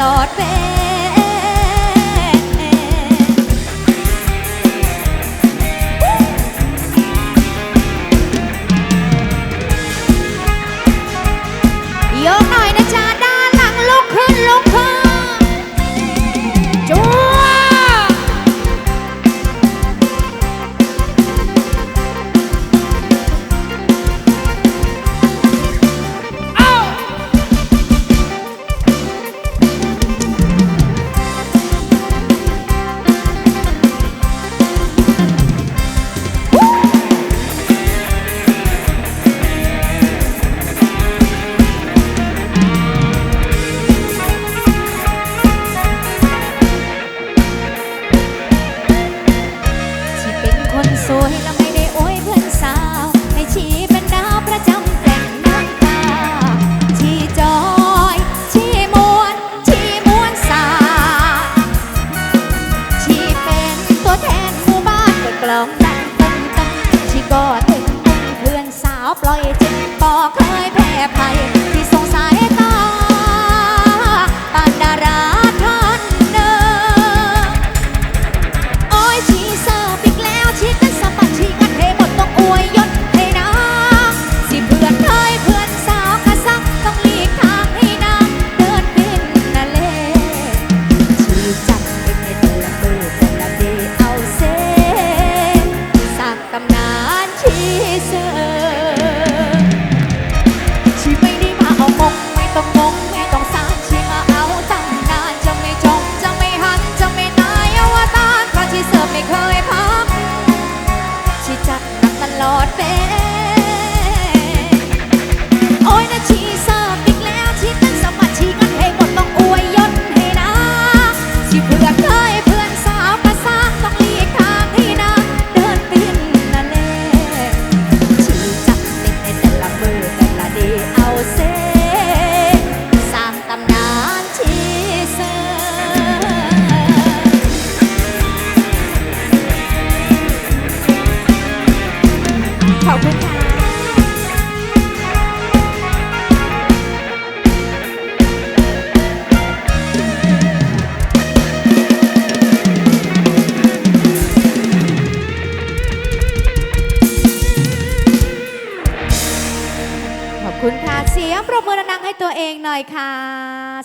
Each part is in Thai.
ลอดเวลา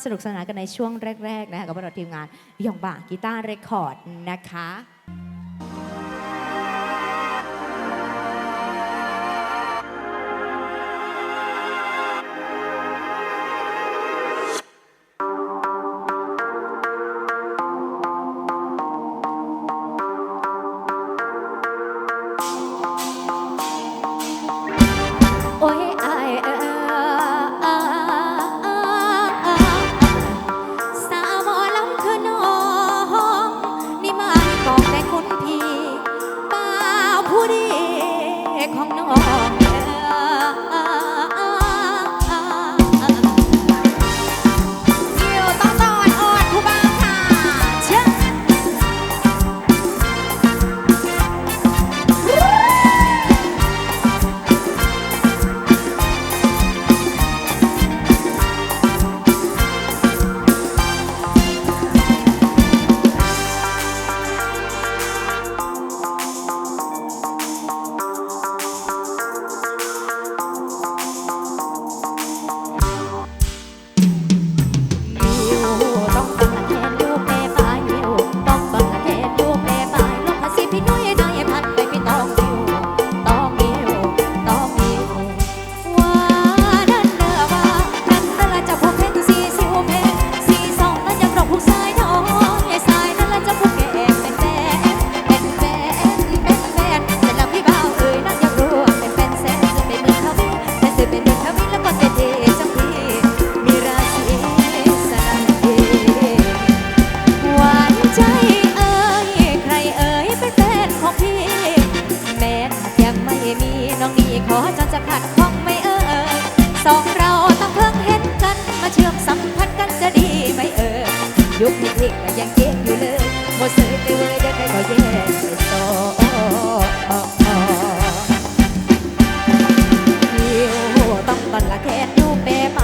สนุกสนานกันในช่วงแรก ๆ นะคะกับพวกเราทีมงานยองบ่ากีตาร์เรคคอร์ดนะคะ อจนจะขัดข้องไม่เออสองเราต้องเพิ่งเห็นกัน มาเชื่อมสัมพันธ์กันจะดีไม่เออยุคที่พลิกมัยังเก็บอยู่เลยหมดสื่อเลยเด็กใครก็แย่โตต้องก่นละแค่ดูเปไป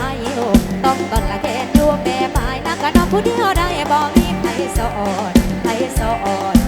ต้องก่นละแค่ดูเปไปนักกันน้ผู้เดียวได้บอกมีใครสอนใครสอน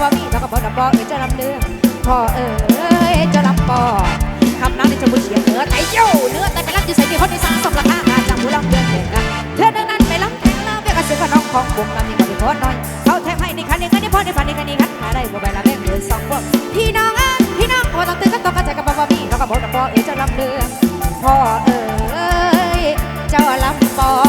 บ่มีเราก็บ่ดำบ่เอ๋จะลำเรื่องพ่อเอ๋ยจะลำบอคำนั้นในชมพูเฉียงเนื้อไตเย้เนื้อไตไปรับอยู่ใส่ที่คนในสังสมราคาอาจังหูลองเดือนเดือนกันเธอเดินนั้นไปลำแทงลาวเบี้ยกระเสือพน้องของวงมามีคนที่พอน้อยเขาแทงให้ในคันในคันในพ่อในฝันในคันในคันหาได้บ่ไปละแม่เหดือนสองพวกพี่น้องอะพี่น้องบ่ต้องตื่นกันตกกระจายกันบ่บ่มีบ่ก็บ่ดำบ่เอ๋จะลำเรื่องพ่อเอ๋ยจะลำบอ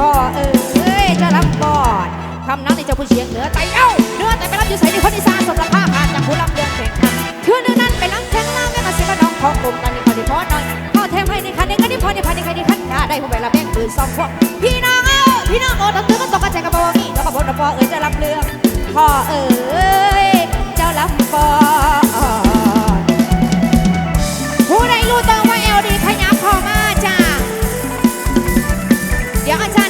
พ่อเอ้ยจะรับกอดคำนั้นในเจ้าผู้เชียงเหนือใจเอ้าเนื้อแต่ไปรับอยู่ใส่ในคนอีสานสมรภาพผ่านจากผู้รับเดือนแข่งขันคือเนื้อนั้นไปล้างแข้งล่างแม่มาเสียก็น้องของกลุ่มกันนี่พอดีพอหน่อยพ่อเทมให้ในคันในคันนี่พอในพันในคันนี่คันข้าได้ผู้แบละแบ่งปืนสองพวกพี่น้องเอ้าพี่น้องโอ้ตั้งตื้อก็ตกกระจายกระบอกนี่แล้วก็บ่นพ่อเอ้ยจะรับเรื่องพ่อเอ้ยเจ้ารับกอดผู้ใดรู้ตัวว่าเอลดีขยับพ่อมาจ้าเดี๋ยวอาจารย์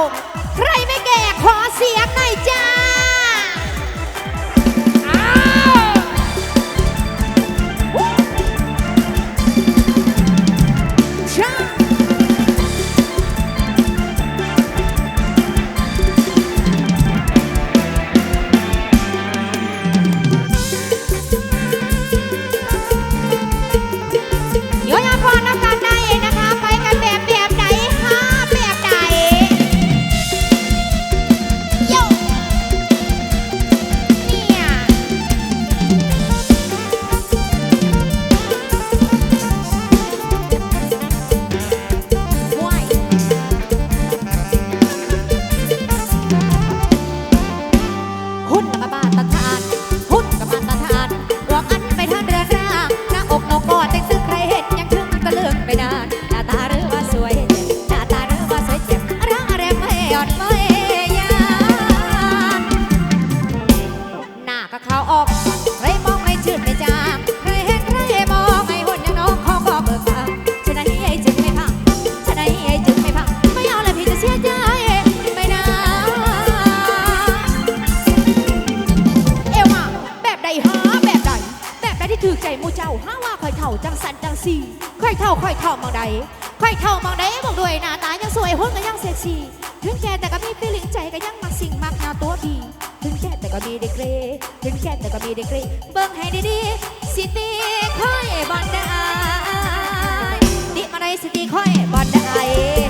我们。 ท่าค่อยเท่ามองใดค่อยเท่ามองใดบอกด้วยหน้าตายังสวยหุ่นก็ยังเซ็กซี่ถึงแก่แต่ก็มีฟีลิ่งใจก็ยังมักสิ่งมักแนวตัวดีถึงแค่แต่ก็มีเด็กเรถึงแค่แต่ก็มีเด็กเรเบิ่งให้ดีๆสิตีค่อยบอลได้ดิมาได้สิตีค่อยบอลได้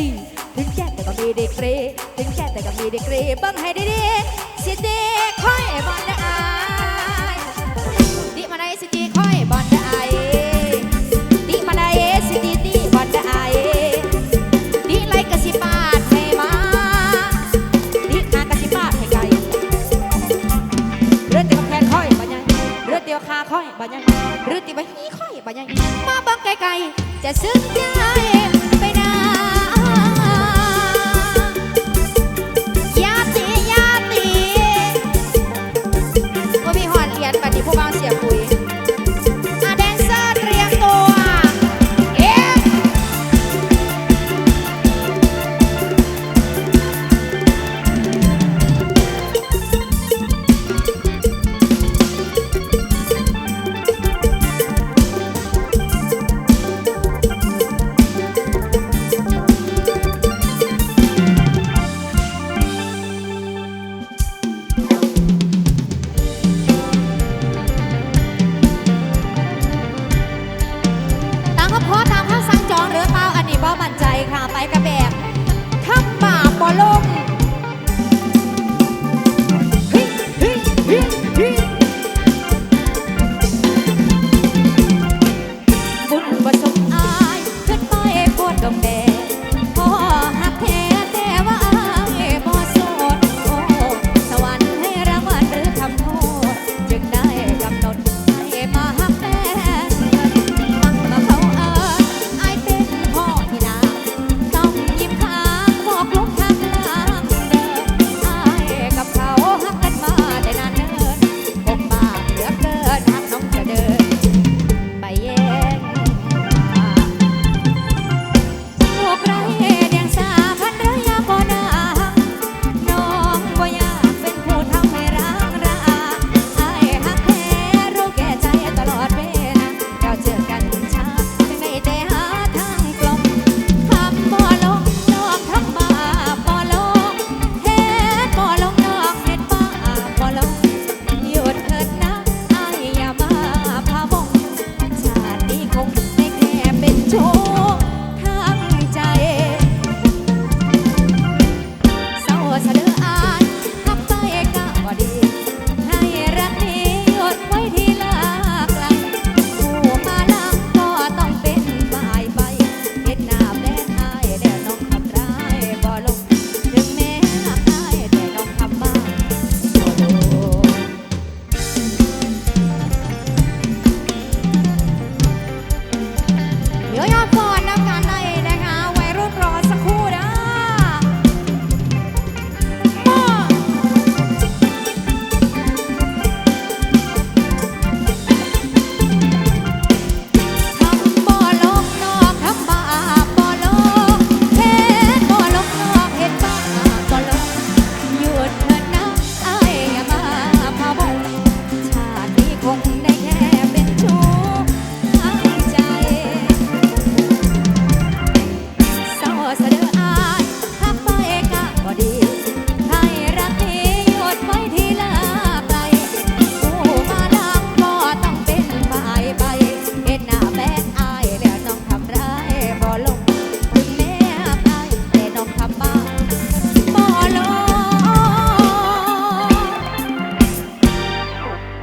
see.